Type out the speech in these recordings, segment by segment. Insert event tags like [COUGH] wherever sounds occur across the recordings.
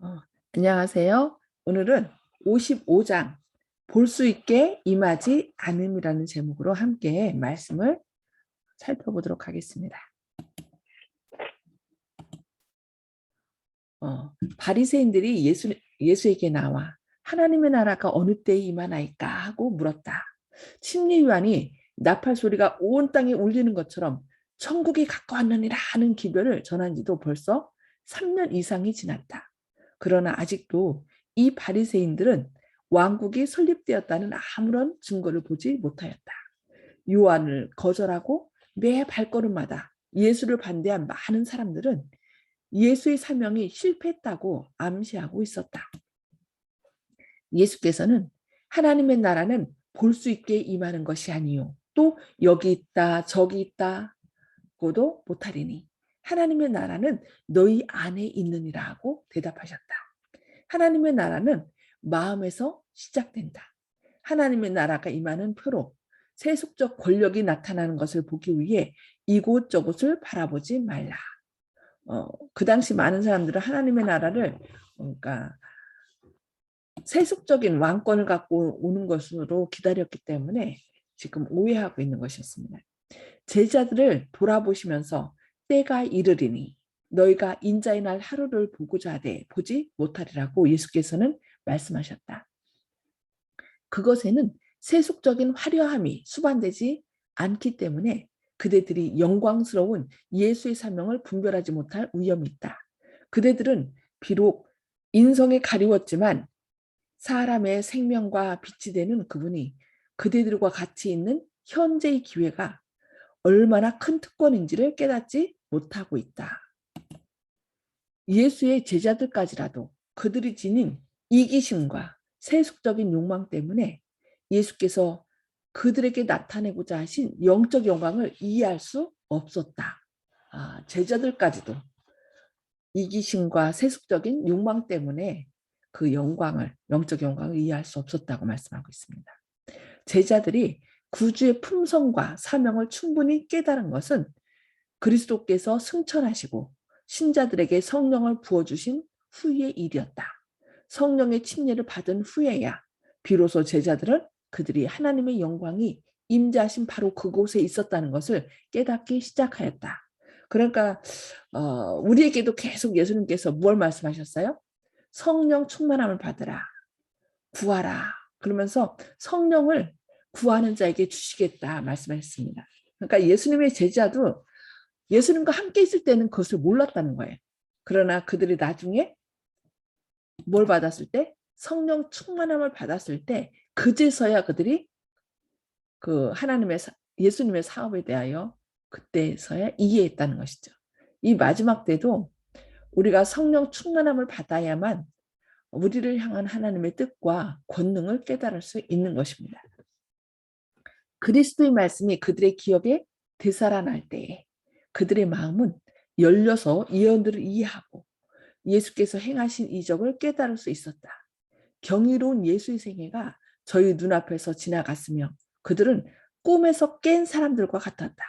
어, 안녕하세요. 오늘은 55장 볼 수 있게 임하지 않음이라는 제목으로 함께 말씀을 살펴보도록 하겠습니다. 어, 바리새인들이 예수 예수에게 나와 하나님의 나라가 어느 때에 임하나이까 하고 물었다. 침례요한이 나팔 소리가 온 땅에 울리는 것처럼 천국이 가까웠느니라 하는 기별을 전한 지도 벌써 3년 이상이 지났다. 그러나 아직도 이 바리새인들은 왕국이 설립되었다는 아무런 증거를 보지 못하였다. 요한을 거절하고 매 발걸음마다 예수를 반대한 많은 사람들은 예수의 사명이 실패했다고 암시하고 있었다. 예수께서는 하나님의 나라는 볼 수 있게 임하는 것이 아니요. 또 여기 있다 저기 있다 고도 못하리니 하나님의 나라는 너희 안에 있느니라 하고 대답하셨다. 하나님의 나라는 마음에서 시작된다. 하나님의 나라가 임하는 표로 세속적 권력이 나타나는 것을 보기 위해 이곳저곳을 바라보지 말라. 어, 그 당시 많은 사람들은 하나님의 나라를 그러니까 세속적인 왕권을 갖고 오는 것으로 기다렸기 때문에 지금 오해하고 있는 것이었습니다. 제자들을 돌아보시면서 때가 이르리니 너희가 인자의 날 하루를 보고자 하되 보지 못하리라고 예수께서는 말씀하셨다. 그것에는 세속적인 화려함이 수반되지 않기 때문에 그대들이 영광스러운 예수의 사명을 분별하지 못할 위험이 있다. 그대들은 비록 인성에 가리웠지만 사람의 생명과 빛이 되는 그분이 그대들과 같이 있는 현재의 기회가 얼마나 큰 특권인지를 깨닫지 못하고 있다. 예수의 제자들까지라도 그들이 지닌 이기심과 세속적인 욕망 때문에 예수께서 그들에게 나타내고자 하신 영적 영광을 이해할 수 없었다. 아, 제자들까지도 이기심과 세속적인 욕망 때문에 그 영광을 영적 영광을 이해할 수 없었다고 말씀하고 있습니다. 제자들이 구주의 품성과 사명을 충분히 깨달은 것은 그리스도께서 승천하시고 신자들에게 성령을 부어주신 후의 일이었다. 성령의 침례를 받은 후에야 비로소 제자들은 그들이 하나님의 영광이 임자하신 바로 그곳에 있었다는 것을 깨닫기 시작하였다. 그러니까 어, 우리에게도 계속 예수님께서 뭘 말씀하셨어요? 성령 충만함을 받으라. 구하라. 그러면서 성령을 구하는 자에게 주시겠다 말씀하셨습니다. 그러니까 예수님의 제자도 예수님과 함께 있을 때는 그것을 몰랐다는 거예요. 그러나 그들이 나중에 뭘 받았을 때 성령 충만함을 받았을 때 그제서야 그들이 그 하나님의 예수님의 사업에 대하여 그때서야 이해했다는 것이죠. 이 마지막 때도 우리가 성령 충만함을 받아야만 우리를 향한 하나님의 뜻과 권능을 깨달을 수 있는 것입니다. 그리스도의 말씀이 그들의 기억에 되살아날 때에 그들의 마음은 열려서 예언들을 이해하고 예수께서 행하신 이적을 깨달을 수 있었다. 경이로운 예수의 생애가 저희 눈앞에서 지나갔으며 그들은 꿈에서 깬 사람들과 같았다.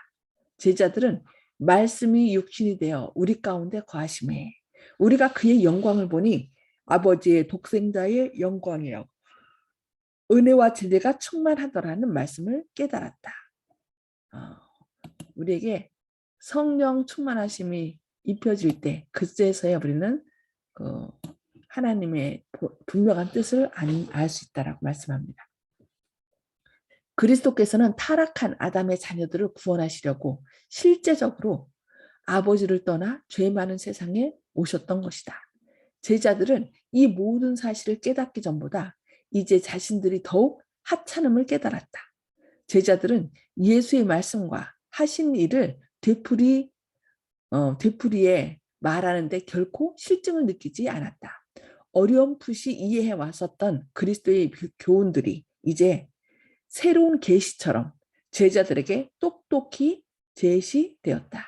제자들은 말씀이 육신이 되어 우리 가운데 거하심에 우리가 그의 영광을 보니 아버지의 독생자의 영광이요 은혜와 진리가 충만하더라는 말씀을 깨달았다. 어, 우리에게 성령 충만하심이 입혀질 때 그때서야 우리는 그 하나님의 분명한 뜻을 알 수 있다라고 말씀합니다. 그리스도께서는 타락한 아담의 자녀들을 구원하시려고 실제적으로 아버지를 떠나 죄 많은 세상에 오셨던 것이다. 제자들은 이 모든 사실을 깨닫기 전보다 이제 자신들이 더욱 하찮음을 깨달았다. 제자들은 예수의 말씀과 하신 일을 되풀이 어, 되풀이에 말하는데 결코 실증을 느끼지 않았다. 어렴풋이 이해해 왔었던 그리스도의 교훈들이 이제 새로운 계시처럼 제자들에게 똑똑히 제시되었다.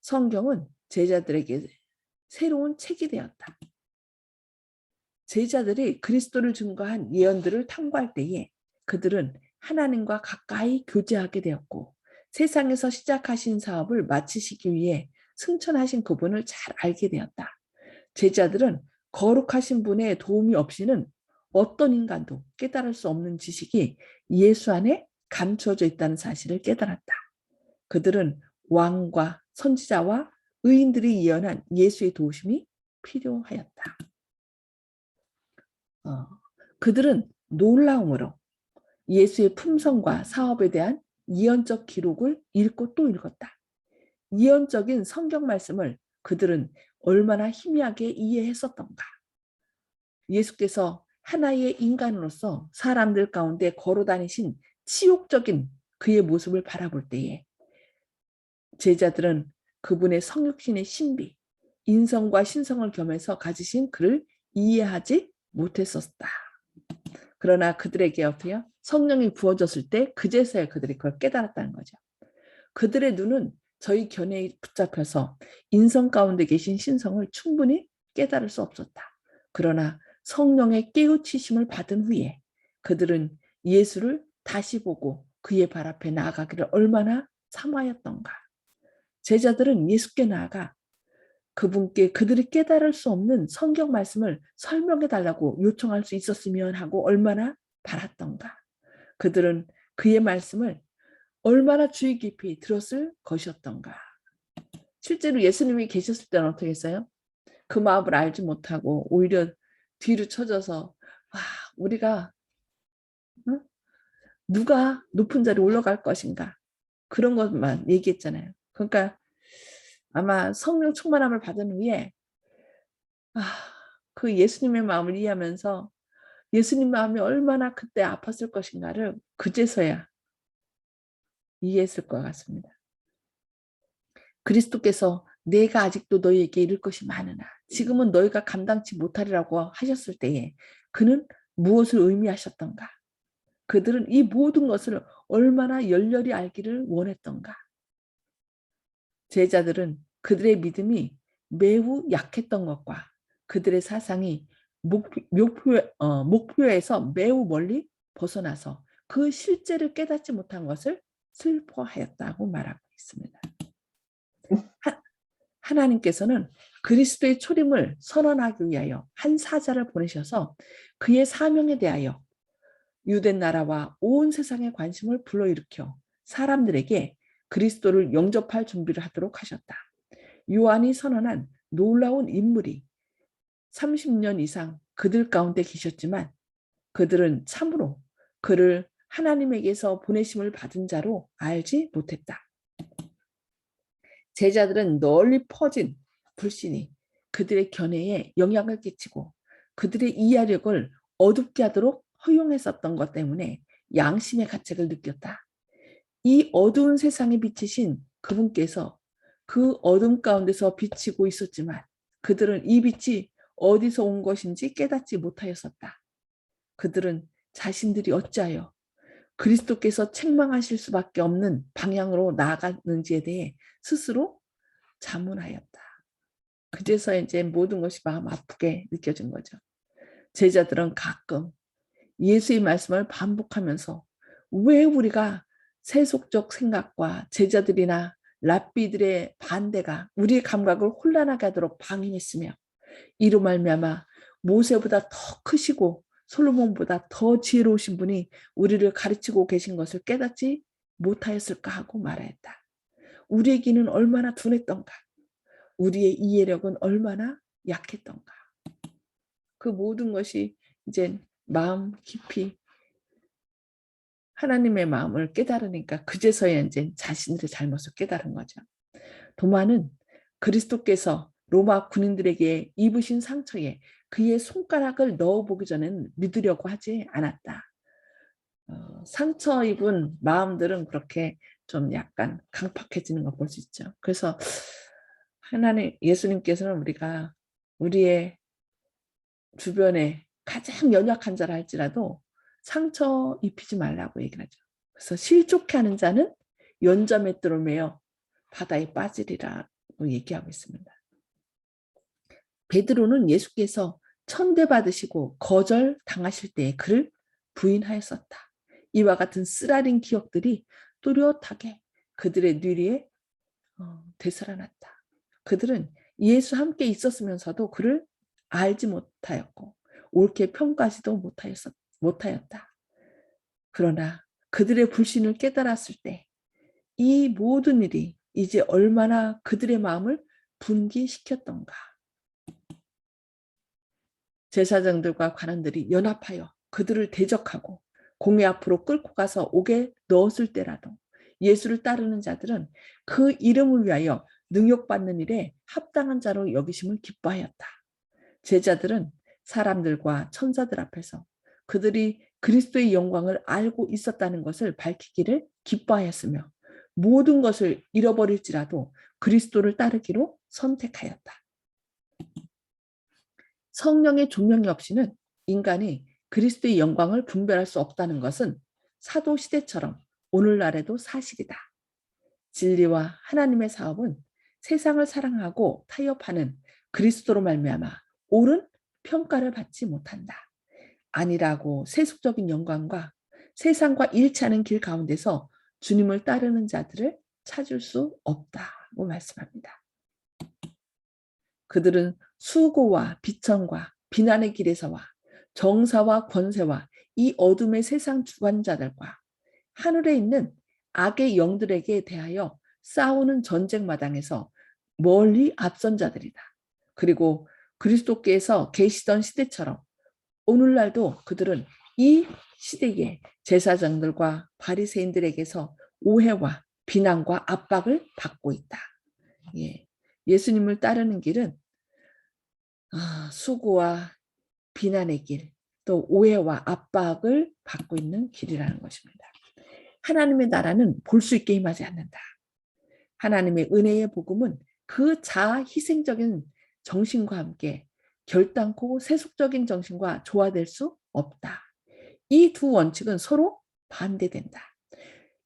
성경은 제자들에게 새로운 책이 되었다. 제자들이 그리스도를 증거한 예언들을 탐구할 때에 그들은 하나님과 가까이 교제하게 되었고 세상에서 시작하신 사업을 마치시기 위해 승천하신 그분을 잘 알게 되었다. 제자들은 거룩하신 분의 도움이 없이는 어떤 인간도 깨달을 수 없는 지식이 예수 안에 감추어져 있다는 사실을 깨달았다. 그들은 왕과 선지자와 의인들이 예언한 예수의 도우심이 필요하였다. 어, 그들은 놀라움으로 예수의 품성과 사업에 대한 예언적 기록을 읽고 또 읽었다. 예언적인 성경 말씀을 그들은 얼마나 희미하게 이해했었던가. 예수께서 하나의 인간으로서 사람들 가운데 걸어 다니신 치욕적인 그의 모습을 바라볼 때에 제자들은 그분의 성육신의 신비, 인성과 신성을 겸해서 가지신 그를 이해하지 못했었다. 그러나 그들에게 어때요? 성령이 부어졌을 때 그제서야 그들이 그걸 깨달았다는 거죠. 그들의 눈은 저희 견해에 붙잡혀서 인성 가운데 계신 신성을 충분히 깨달을 수 없었다. 그러나 성령의 깨우치심을 받은 후에 그들은 예수를 다시 보고 그의 발 앞에 나아가기를 얼마나 참하였던가. 제자들은 예수께 나아가 그분께 그들이 깨달을 수 없는 성경 말씀을 설명해 달라고 요청할 수 있었으면 하고 얼마나 바랐던가. 그들은 그의 말씀을 얼마나 주의 깊이 들었을 것이었던가. 실제로 예수님이 계셨을 때는 어떻게 했어요? 그 마음을 알지 못하고 오히려 뒤로 쳐져서 와 우리가 응? 누가 높은 자리 올라갈 것인가 그런 것만 얘기했잖아요. 그러니까 아마 성령 충만함을 받은 후에 아, 그 예수님의 마음을 이해하면서 예수님 마음이 얼마나 그때 아팠을 것인가를 그제서야 이해했을 것 같습니다. 그리스도께서 내가 아직도 너희에게 이를 것이 많으나 지금은 너희가 감당치 못하리라고 하셨을 때에 그는 무엇을 의미하셨던가? 그들은 이 모든 것을 얼마나 열렬히 알기를 원했던가? 제자들은 그들의 믿음이 매우 약했던 것과 그들의 사상이 목표, 어, 목표에서 매우 멀리 벗어나서 그 실제를 깨닫지 못한 것을 슬퍼하였다고 말하고 있습니다. 하, 하나님께서는 그리스도의 초림을 선언하기 위하여 한 사자를 보내셔서 그의 사명에 대하여 유대 나라와 온 세상의 관심을 불러일으켜 사람들에게 그리스도를 영접할 준비를 하도록 하셨다. 요한이 선언한 놀라운 인물이 30년 이상 그들 가운데 계셨지만 그들은 참으로 그를 하나님에게서 보내심을 받은 자로 알지 못했다. 제자들은 널리 퍼진 불신이 그들의 견해에 영향을 끼치고 그들의 이해력을 어둡게 하도록 허용했었던 것 때문에 양심의 가책을 느꼈다. 이 어두운 세상에 비치신 그분께서 그 어둠 가운데서 비치고 있었지만 그들은 이 빛이 어디서 온 것인지 깨닫지 못하였었다. 그들은 자신들이 어찌하여 그리스도께서 책망하실 수밖에 없는 방향으로 나아가는지에 대해 스스로 자문하였다. 그제서 이제 모든 것이 마음 아프게 느껴진 거죠. 제자들은 가끔 예수의 말씀을 반복하면서 왜 우리가 세속적 생각과 제자들이나 랍비들의 반대가 우리의 감각을 혼란하게 하도록 방임했으며 이로 말미암아 모세보다 더 크시고 솔로몬보다 더 지혜로우신 분이 우리를 가르치고 계신 것을 깨닫지 못하였을까 하고 말하였다. 우리의 귀는 얼마나 둔했던가. 우리의 이해력은 얼마나 약했던가. 그 모든 것이 이제 마음 깊이 하나님의 마음을 깨달으니까 그제서야 이제 자신들의 잘못을 깨달은 거죠. 도마는 그리스도께서 로마 군인들에게 입으신 상처에 그의 손가락을 넣어보기 전에는 믿으려고 하지 않았다. 어, 상처 입은 마음들은 그렇게 좀 약간 강팍해지는 걸 볼 수 있죠. 그래서 하나님 예수님께서는 우리가 우리의 주변에 가장 연약한 자라 할지라도 상처 입히지 말라고 얘기를 하죠. 그래서 실족해 하는 자는 연점에 들어매어 바다에 빠지리라고 얘기하고 있습니다. 베드로는 예수께서 천대받으시고 거절 당하실 때에 그를 부인하였었다. 이와 같은 쓰라린 기억들이 뚜렷하게 그들의 뇌리에 어, 되살아났다. 그들은 예수 함께 있었으면서도 그를 알지 못하였고 옳게 평가하지도 못하였, 못하였다. 그러나 그들의 불신을 깨달았을 때 이 모든 일이 이제 얼마나 그들의 마음을 분기시켰던가. 제사장들과 관원들이 연합하여 그들을 대적하고 공회 앞으로 끌고 가서 옥에 넣었을 때라도 예수를 따르는 자들은 그 이름을 위하여 능욕받는 일에 합당한 자로 여기심을 기뻐하였다. 제자들은 사람들과 천사들 앞에서 그들이 그리스도의 영광을 알고 있었다는 것을 밝히기를 기뻐하였으며 모든 것을 잃어버릴지라도 그리스도를 따르기로 선택하였다. 성령의 조명이 없이는 인간이 그리스도의 영광을 분별할 수 없다는 것은 사도 시대처럼 오늘날에도 사실이다. 진리와 하나님의 사업은 세상을 사랑하고 타협하는 그리스도로 말미암아 옳은 평가를 받지 못한다. 아니라고 세속적인 영광과 세상과 일치하는 길 가운데서 주님을 따르는 자들을 찾을 수 없다고 말씀합니다. 그들은 수고와 비천과 비난의 길에서와 정사와 권세와 이 어둠의 세상 주관자들과 하늘에 있는 악의 영들에게 대하여 싸우는 전쟁 마당에서 멀리 앞선 자들이다. 그리고 그리스도께서 계시던 시대처럼 오늘날도 그들은 이 시대의 제사장들과 바리새인들에게서 오해와 비난과 압박을 받고 있다. 예. 예수님을 따르는 길은 아, 수고와 비난의 길, 또 오해와 압박을 받고 있는 길이라는 것입니다. 하나님의 나라는 볼 수 있게 임하지 않는다. 하나님의 은혜의 복음은 그 자희생적인 정신과 함께 결단코 세속적인 정신과 조화될 수 없다. 이 두 원칙은 서로 반대된다.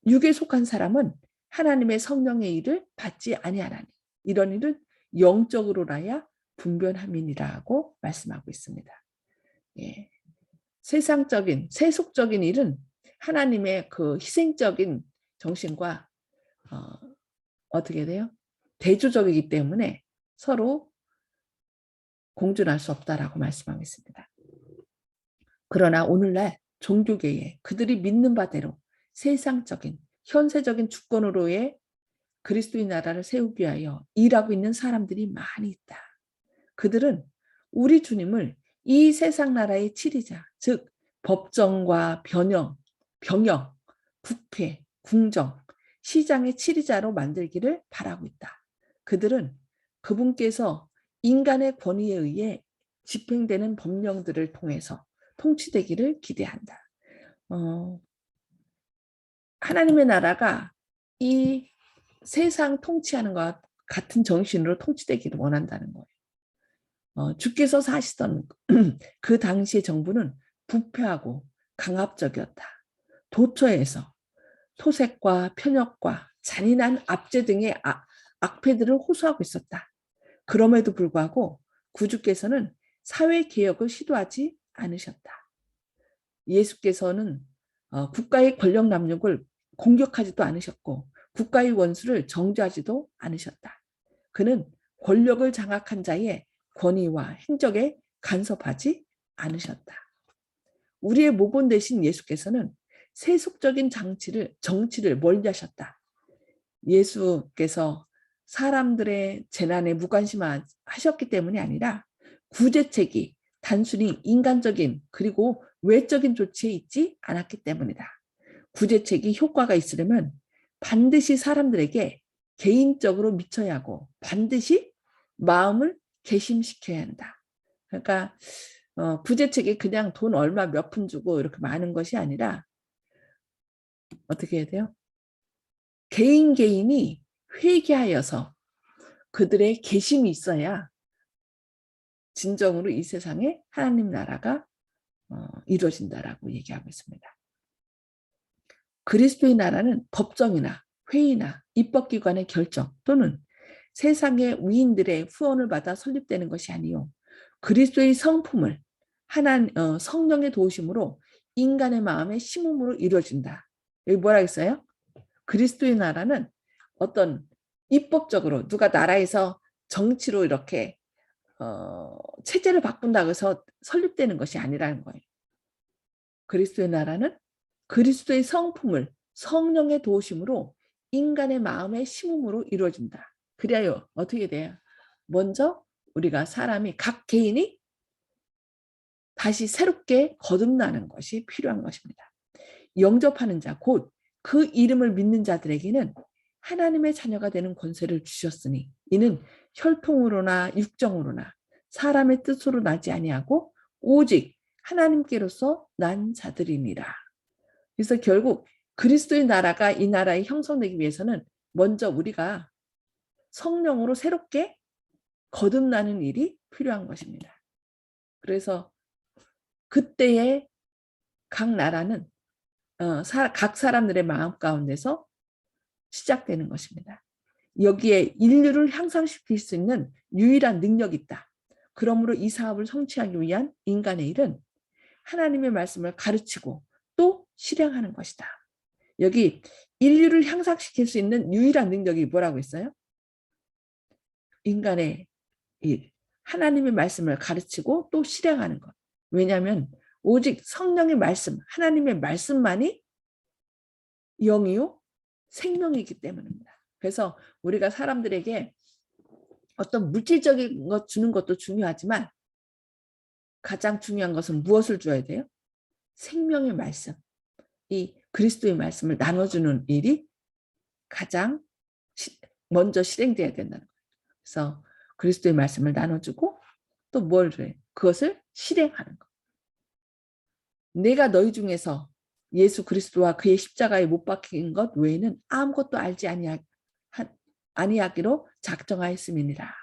육에 속한 사람은 하나님의 성령의 일을 받지 아니하나니 이런 일은 영적으로라야 분변함이니라고 말씀하고 있습니다. 예. 세상적인 세속적인 일은 하나님의 그 희생적인 정신과 어, 어떻게 돼요? 대조적이기 때문에 서로 공존할 수 없다라고 말씀하고 있습니다. 그러나 오늘날 종교계에 그들이 믿는 바대로 세상적인 현세적인 주권으로의 그리스도의 나라를 세우기 위하여 일하고 있는 사람들이 많이 있다. 그들은 우리 주님을 이 세상 나라의 치리자, 즉 법정과 변형, 병역, 부패, 궁정, 시장의 치리자로 만들기를 바라고 있다. 그들은 그분께서 인간의 권위에 의해 집행되는 법령들을 통해서 통치되기를 기대한다. 어, 하나님의 나라가 이 세상 통치하는 것 같은 정신으로 통치되기를 원한다는 거예요. 어, 주께서 사시던 [CLEARS THROAT] 그 당시의 정부는 부패하고 강압적이었다. 도처에서 토색과 편협과 잔인한 압제 등의 악, 악패들을 호소하고 있었다. 그럼에도 불구하고 구주께서는 사회 개혁을 시도하지 않으셨다. 예수께서는 어, 국가의 권력 남용을 공격하지도 않으셨고 국가의 원수를 정죄하지도 않으셨다. 그는 권력을 장악한 자의 권위와 행적에 간섭하지 않으셨다. 우리의 모본 대신 예수께서는 세속적인 장치를 정치를 멀리하셨다. 예수께서 사람들의 재난에 무관심하셨기 때문이 아니라 구제책이 단순히 인간적인 그리고 외적인 조치에 있지 않았기 때문이다. 구제책이 효과가 있으려면 반드시 사람들에게 개인적으로 미쳐야 하고 반드시 마음을 개심시켜야 한다. 그러니까 어, 구제책이 그냥 돈 얼마 몇 푼 주고 이렇게 많은 것이 아니라 어떻게 해야 돼요? 개인 개인이 회개하여서 그들의 개심이 있어야 진정으로 이 세상에 하나님 나라가 어, 이루어진다라고 얘기하고 있습니다. 그리스도의 나라는 법정이나 회의나 입법기관의 결정 또는 세상의 위인들의 후원을 받아 설립되는 것이 아니요 그리스도의 성품을 하나 어, 성령의 도우심으로 인간의 마음에 심음으로 이루어진다. 여기 뭐라 했어요? 그리스도의 나라는 어떤 입법적으로 누가 나라에서 정치로 이렇게 어, 체제를 바꾼다고 해서 설립되는 것이 아니라는 거예요. 그리스도의 나라는 그리스도의 성품을 성령의 도우심으로 인간의 마음의 심음으로 이루어진다. 그래야 어떻게 돼요? 먼저 우리가 사람이 각 개인이 다시 새롭게 거듭나는 것이 필요한 것입니다. 영접하는 자, 곧 그 이름을 믿는 자들에게는 하나님의 자녀가 되는 권세를 주셨으니 이는 혈통으로나 육정으로나 사람의 뜻으로 나지 아니하고 오직 하나님께로서 난 자들이니라. 그래서 결국 그리스도의 나라가 이 나라에 형성되기 위해서는 먼저 우리가 성령으로 새롭게 거듭나는 일이 필요한 것입니다. 그래서 그때의 각 나라는 어, 사, 각 사람들의 마음 가운데서 시작되는 것입니다. 여기에 인류를 향상시킬 수 있는 유일한 능력이 있다. 그러므로 이 사업을 성취하기 위한 인간의 일은 하나님의 말씀을 가르치고 또 실행하는 것이다. 여기 인류를 향상시킬 수 있는 유일한 능력이 뭐라고 했어요? 인간의 일, 하나님의 말씀을 가르치고 또 실행하는 것. 왜냐하면 오직 성령의 말씀, 하나님의 말씀만이 영이요 생명이기 때문입니다. 그래서 우리가 사람들에게 어떤 물질적인 것 주는 것도 중요하지만 가장 중요한 것은 무엇을 줘야 돼요? 생명의 말씀, 이 그리스도의 말씀을 나눠주는 일이 가장 먼저 실행돼야 된다는 거예요. 그래서 그리스도의 말씀을 나눠주고 또 뭘 해? 그것을 실행하는 것. 내가 너희 중에서 예수 그리스도와 그의 십자가에 못 박힌 것 외에는 아무것도 알지 아니하, 아니하기로 작정하였음이니라.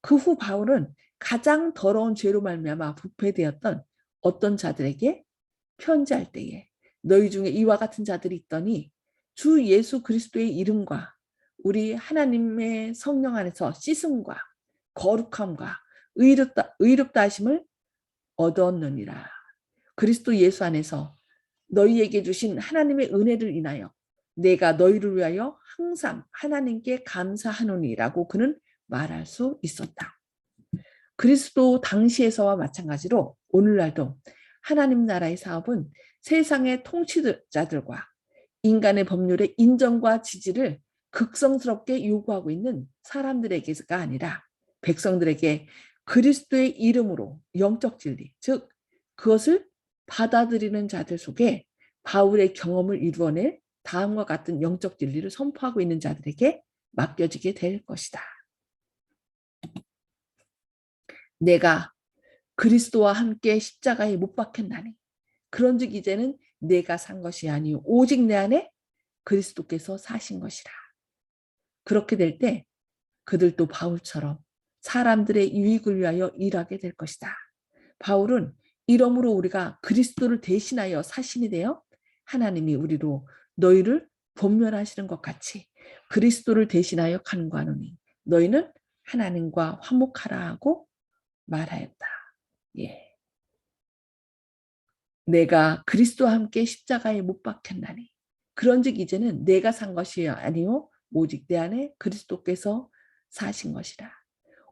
그 후 바울은 가장 더러운 죄로 말미암아 부패되었던 어떤 자들에게 편지할 때에 너희 중에 이와 같은 자들이 있더니 주 예수 그리스도의 이름과 우리 하나님의 성령 안에서 씻음과 거룩함과 의롭다, 의롭다 하심을 얻었느니라. 그리스도 예수 안에서 너희에게 주신 하나님의 은혜를 인하여 내가 너희를 위하여 항상 하나님께 감사하노니라고 그는 말할 수 있었다. 그리스도 당시에서와 마찬가지로 오늘날도 하나님 나라의 사업은 세상의 통치자들과 인간의 법률의 인정과 지지를 극성스럽게 요구하고 있는 사람들에게가 아니라 백성들에게 그리스도의 이름으로 영적 진리, 즉 그것을 받아들이는 자들 속에 바울의 경험을 이루어낼 다음과 같은 영적 진리를 선포하고 있는 자들에게 맡겨지게 될 것이다. 내가 그리스도와 함께 십자가에 못 박혔나니 그런즉 이제는 내가 산 것이 아니요 오직 내 안에 그리스도께서 사신 것이라. 그렇게 될 때 그들도 바울처럼 사람들의 유익을 위하여 일하게 될 것이다. 바울은 이러므로 우리가 그리스도를 대신하여 사신이 되어 하나님이 우리로 너희를 본면하시는 것 같이 그리스도를 대신하여 간과하노니 너희는 하나님과 화목하라 하고 말하였다. 예. 내가 그리스도와 함께 십자가에 못 박혔나니 그런즉 이제는 내가 산 것이 아니요 오직 내 안에 그리스도께서 사신 것이라.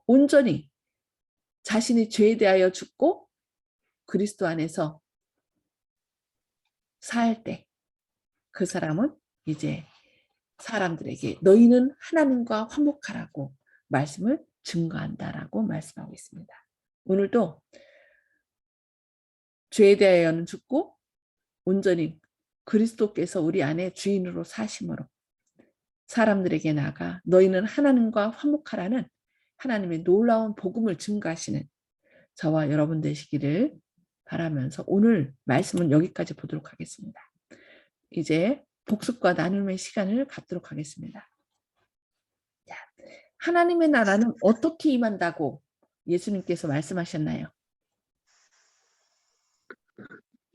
온전히 자신이 죄에 대하여 죽고 그리스도 안에서 살 때 그 사람은 이제 사람들에게 너희는 하나님과 화목하라고 말씀을 증거한다라고 말씀하고 있습니다. 오늘도 죄에 대하여는 죽고 온전히 그리스도께서 우리 안에 주인으로 사심으로 사람들에게 나가 너희는 하나님과 화목하라는 하나님의 놀라운 복음을 증거하시는 저와 여러분 되시기를 바라면서 오늘 말씀은 여기까지 보도록 하겠습니다. 이제 복습과 나눔의 시간을 갖도록 하겠습니다. 하나님의 나라는 어떻게 임한다고 예수님께서 말씀하셨나요?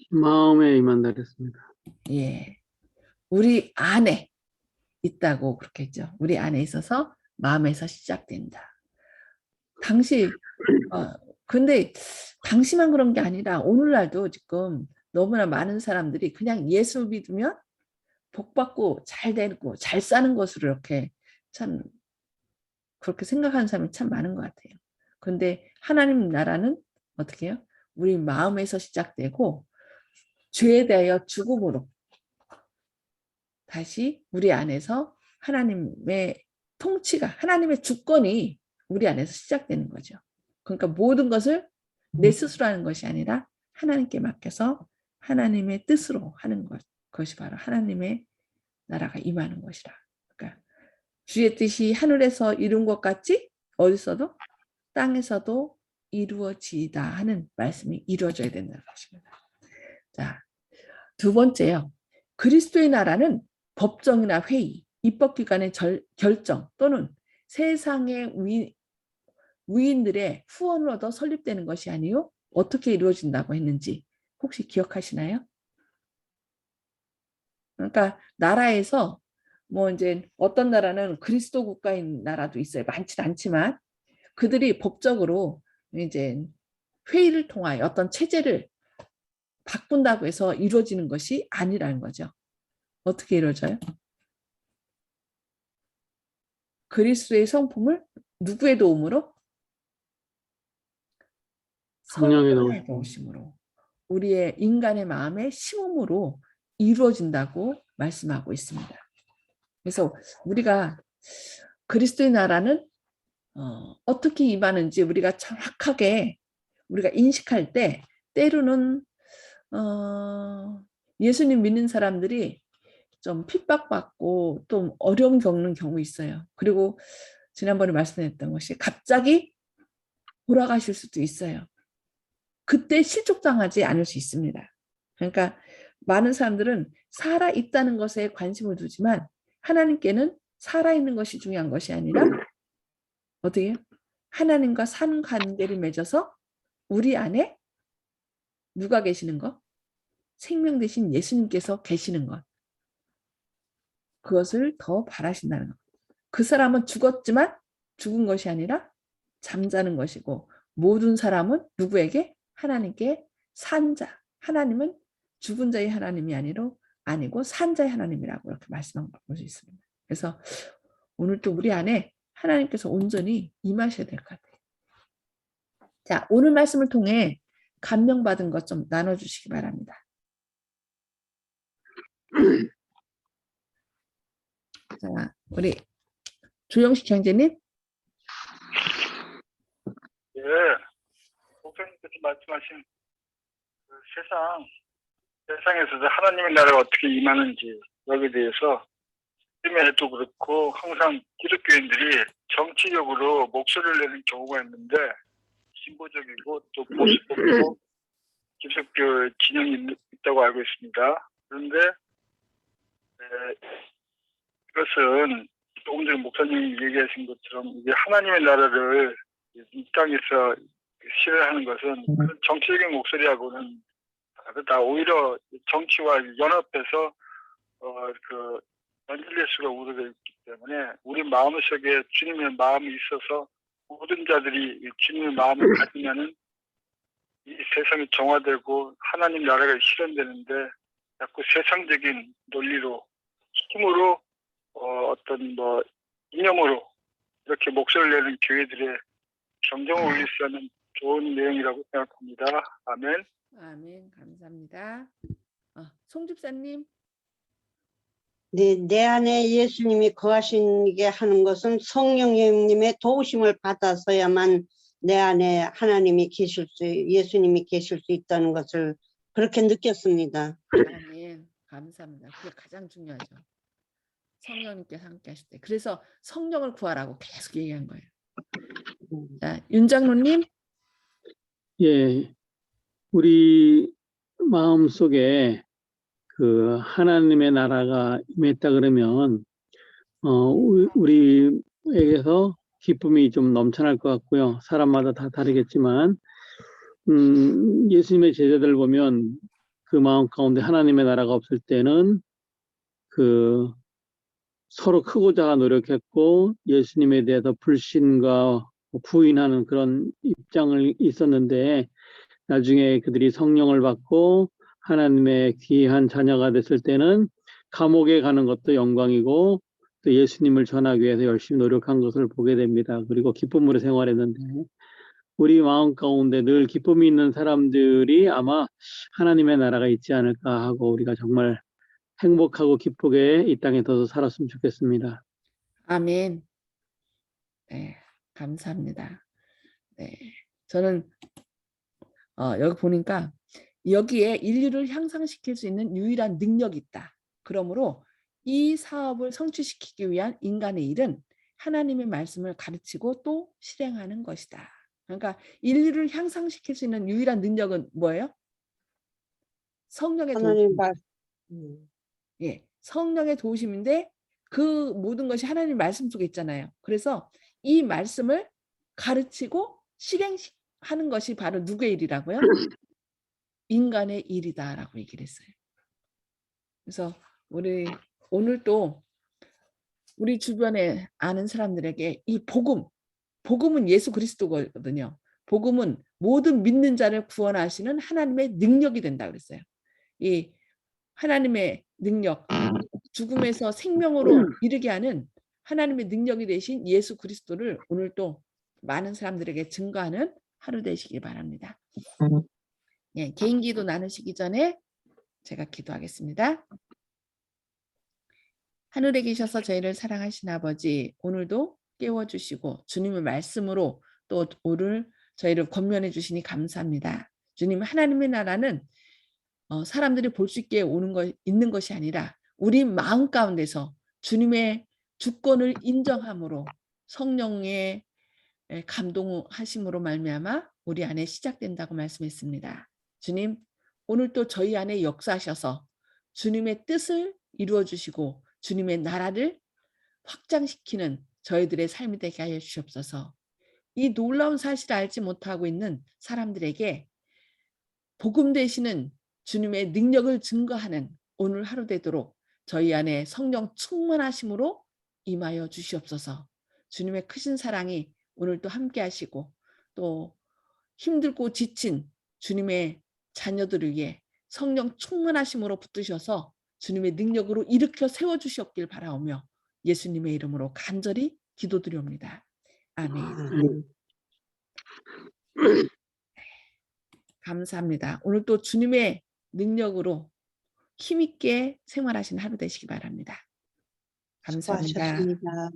마음에 임한다 그랬습니다. 예. 우리 안에 있다고 그렇게 했죠. 우리 안에 있어서 마음에서 시작된다. 당시 어, 근데 당시만 그런 게 아니라 오늘날도 지금 너무나 많은 사람들이 그냥 예수 믿으면 복 받고 잘 되고 잘 사는 것으로 이렇게 참 그렇게 생각하는 사람이 참 많은 것 같아요. 근데 하나님 나라는 어떻게 해요? 우리 마음에서 시작되고 죄에 대하여 죽음으로 다시 우리 안에서 하나님의 통치가 하나님의 주권이 우리 안에서 시작되는 거죠. 그러니까 모든 것을 내 스스로 하는 것이 아니라 하나님께 맡겨서 하나님의 뜻으로 하는 것, 그것이 바로 하나님의 나라가 임하는 것이라. 그러니까 주의 뜻이 하늘에서 이룬 것 같이 어디서도 땅에서도 이루어지다 하는 말씀이 이루어져야 된다는 것입니다. 자, 두 번째요. 그리스도의 나라는 법정이나 회의, 입법기관의 절- 결정 또는 세상의 위, 위인들의 후원을 얻어 설립되는 것이 아니요 어떻게 이루어진다고 했는지 혹시 기억하시나요? 그러니까 나라에서 뭐 이제 어떤 나라는 그리스도 국가인 나라도 있어요. 많진 않지만 그들이 법적으로 이제 회의를 통하여 어떤 체제를 바꾼다고 해서 이루어지는 것이 아니라는 거죠. 어떻게 이루어져요? 그리스도의 성품을 누구의 도움으로? 성령의 도우심으로 우리의 인간의 마음의 심음으로 이루어진다고 말씀하고 있습니다. 그래서 우리가 그리스도의 나라는 어, 어떻게 임하는지 우리가 정확하게 우리가 인식할 때 때로는 어, 예수님 믿는 사람들이 좀 핍박받고 또 어려움 겪는 경우 있어요. 그리고 지난번에 말씀드렸던 것이 갑자기 돌아가실 수도 있어요. 그때 실족당하지 않을 수 있습니다. 그러니까 많은 사람들은 살아 있다는 것에 관심을 두지만 하나님께는 살아 있는 것이 중요한 것이 아니라 어떻게? 하나님과 산 관계를 맺어서 우리 안에 누가 계시는 것? 생명 대신 예수님께서 계시는 것. 그것을 더 바라신다는 것. 그 사람은 죽었지만 죽은 것이 아니라 잠자는 것이고 모든 사람은 누구에게? 하나님께 산 자. 하나님은 죽은 자의 하나님이 아니라 아니고 산 자의 하나님이라고 이렇게 말씀한 걸 볼 수 있습니다. 그래서 오늘 또 우리 안에 하나님께서 온전히 임하셔야 될 것 같아요. 자, 오늘 말씀을 통해 감명받은 것 좀 나눠주시기 바랍니다. [CLEARS THROAT] [CLEARS THROAT] 자, 우리 조영식 형제님. 예, 목사님께서 말씀하신 그 세상, 세상에서도 하나님의 나라가 어떻게 임하는지 여기에 대해서 해도 그렇고 항상 기독교인들이 정치적으로 목소리를 내는 경우가 있는데 진보적이고 또 보수적이고 기독교 진영이 있- 있다고 알고 있습니다. 그런데 에, 이것은 조금 전에 목사님이 얘기하신 것처럼 이게 하나님의 나라를 이 땅에서 실현하는 것은 그런 정치적인 목소리하고는 다르다. 오히려 정치와 연합해서 어그 연질레스가 우러져 있기 때문에 우리 마음속에 주님의 마음이 있어서 모든 자들이 이 주님의 마음을 [LAUGHS] 가지면은 이 세상이 정화되고 하나님 나라가 실현되는데 자꾸 세상적인 논리로 힘으로 어, 어떤 뭐 이념으로 이렇게 목소리를 내는 교회들의 경쟁을 올릴 수 있는 좋은 내용이라고 생각합니다. 아멘. 아멘. 감사합니다. 어, 송 집사님. 네, 내 안에 예수님이 거하시게 하는 것은 성령님의 도우심을 받아서야만 내 안에 하나님이 계실 수, 예수님이 계실 수 있다는 것을 그렇게 느꼈습니다. 아멘. 감사합니다. 그게 가장 중요하죠. 성령님께서 함께 하실 때. 그래서 성령을 구하라고 계속 얘기한 거예요. 자, 윤장로님. 예, 우리 마음 속에 그 하나님의 나라가 임했다 그러면 어 우- 우리에게서 기쁨이 좀 넘쳐날 것 같고요. 사람마다 다 다르겠지만 음, 예수님의 제자들 보면 그 마음 가운데 하나님의 나라가 없을 때는 그 서로 크고 작아 노력했고 예수님에 대해서 불신과 부인하는 그런 입장을 있었는데 나중에 그들이 성령을 받고 하나님의 귀한 자녀가 됐을 때는 감옥에 가는 것도 영광이고 또 예수님을 전하기 위해서 열심히 노력한 것을 보게 됩니다. 그리고 기쁨으로 생활했는데 우리 마음 가운데 늘 기쁨이 있는 사람들이 아마 하나님의 나라가 있지 않을까 하고 우리가 정말 행복하고 기쁘게 이 땅에 더 살았으면 좋겠습니다. 아멘. 네, 감사합니다. 네, 저는 어, 여기 보니까 여기에 인류를 향상시킬 수 있는 유일한 능력이 있다. 그러므로 이 사업을 성취시키기 위한 인간의 일은 하나님의 말씀을 가르치고 또 실행하는 것이다. 그러니까 인류를 향상시킬 수 있는 유일한 능력은 뭐예요? 성령의 하나님. 말 음. 예, 성령의 도우심인데 그 모든 것이 하나님 말씀 속에 있잖아요. 그래서 이 말씀을 가르치고 실행하는 것이 바로 누구의 일이라고요? 인간의 일이다라고 얘기를 했어요. 그래서 우리 오늘 또 우리 주변에 아는 사람들에게 이 복음, 복음은 예수 그리스도거든요. 복음은 모든 믿는 자를 구원하시는 하나님의 능력이 된다 그랬어요. 이 하나님의 능력, 죽음에서 생명으로 이르게 하는 하나님의 능력이 되신 예수 그리스도를 오늘 또 많은 사람들에게 증거하는 하루 되시길 바랍니다. 예, 개인 기도 나누시기 전에 제가 기도하겠습니다. 하늘에 계셔서 저희를 사랑하신 아버지, 오늘도 깨워주시고 주님의 말씀으로 또 오늘 저희를 권면해 주시니 감사합니다. 주님 하나님의 나라는 어, 사람들이 볼 수 있게 오는 것 있는 것이 아니라 우리 마음 가운데서 주님의 주권을 인정함으로 성령의 에, 감동하심으로 말미암아 우리 안에 시작된다고 말씀했습니다. 주님 오늘 또 저희 안에 역사하셔서 주님의 뜻을 이루어 주시고 주님의 나라를 확장시키는 저희들의 삶이 되게 하여 주시옵소서. 이 놀라운 사실을 알지 못하고 있는 사람들에게 복음 되시는 주님의 능력을 증거하는 오늘 하루 되도록 저희 안에 성령 충만하심으로 임하여 주시옵소서. 주님의 크신 사랑이 오늘도 함께 하시고 또 힘들고 지친 주님의 자녀들을 위해 성령 충만하심으로 붙드셔서 주님의 능력으로 일으켜 세워 주시옵길 바라오며 예수님의 이름으로 간절히 기도드리옵니다. 아멘. 아멘. 감사합니다. 오늘 또 주님의 능력으로 힘있게 생활하신 하루 되시기 바랍니다. 감사합니다. 수고하셨습니다.